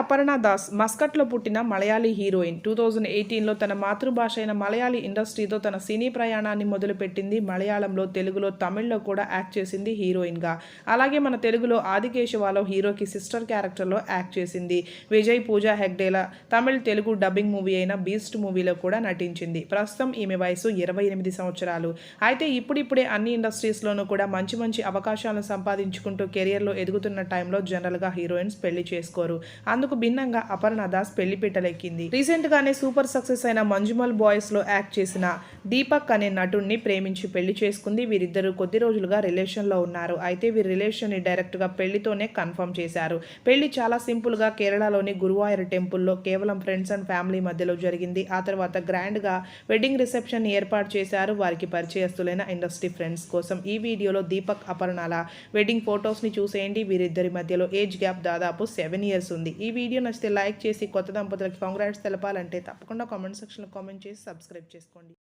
అపర్ణ దాస్ మస్కట్లో పుట్టిన Malayali heroine. Two thousand ఎయిటీన్లో తన మాతృభాష అయిన మలయాళీ ఇండస్ట్రీతో తన సినీ ప్రయాణాన్ని మొదలుపెట్టింది. మలయాళంలో తెలుగులో తమిళ్ళో కూడా యాక్ట్ చేసింది హీరోయిన్గా. అలాగే మన తెలుగులో ఆదికేశవాలో హీరోకి సిస్టర్ క్యారెక్టర్లో యాక్ట్ చేసింది. విజయ్ పూజా హెగ్డేల తమిళ్ తెలుగు డబ్బింగ్ మూవీ అయిన బీస్ట్ మూవీలో కూడా నటించింది. ప్రస్తుతం ఈమె వయసు ఇరవై ఎనిమిది సంవత్సరాలు. అయితే ఇప్పుడిప్పుడే అన్ని ఇండస్ట్రీస్లోనూ కూడా మంచి మంచి అవకాశాలను సంపాదించుకుంటూ కెరియర్లో ఎదుగుతున్న టైంలో జనరల్గా హీరోయిన్స్ పెళ్ళి చేసుకోరు. అందుకు భిన్నంగా అపర్ణ దాస్ పెళ్ళిపీటలెక్కింది రీసెంట్ గానే సూపర్ సక్సెస్ అయిన మంజుమల్ బాయ్స్లో యాక్ట్ చేసిన దీపక్ అనే నటుడిని ప్రేమించి పెళ్ళి చేసుకుంది. వీరిద్దరూ కొద్ది రోజులుగా రిలేషన్లో ఉన్నారు. అయితే వీరి రిలేషన్ని డైరెక్ట్గా పెళ్ళితోనే కన్ఫర్మ్ చేశారు. పెళ్ళి చాలా సింపుల్గా కేరళలోని గురువాయూర్ టెంపుల్లో కేవలం ఫ్రెండ్స్ అండ్ ఫ్యామిలీ మధ్యలో జరిగింది. ఆ తర్వాత గ్రాండ్గా వెడ్డింగ్ రిసెప్షన్ ఏర్పాటు చేశారు. వారికి పరిచయస్తులైన ఇండస్ట్రీ ఫ్రెండ్స్ కోసం ఈ వీడియోలో దీపక్ అపర్ణాల వెడ్డింగ్ ఫొటోస్ని చూసేయండి. వీరిద్దరి మధ్యలో ఏజ్ గ్యాప్ దాదాపు సెవెన్ ఇయర్స్ ఉంది. ఈ వీడియో నచ్చితే లైక్ చేసి కొత్త దంపతులకి కాంగ్రాట్స్ తెలపాలంటే తప్పకుండా కామెంట్ సెక్షన్లో కామెంట్ చేసి సబ్స్క్రైబ్ చేసుకోండి.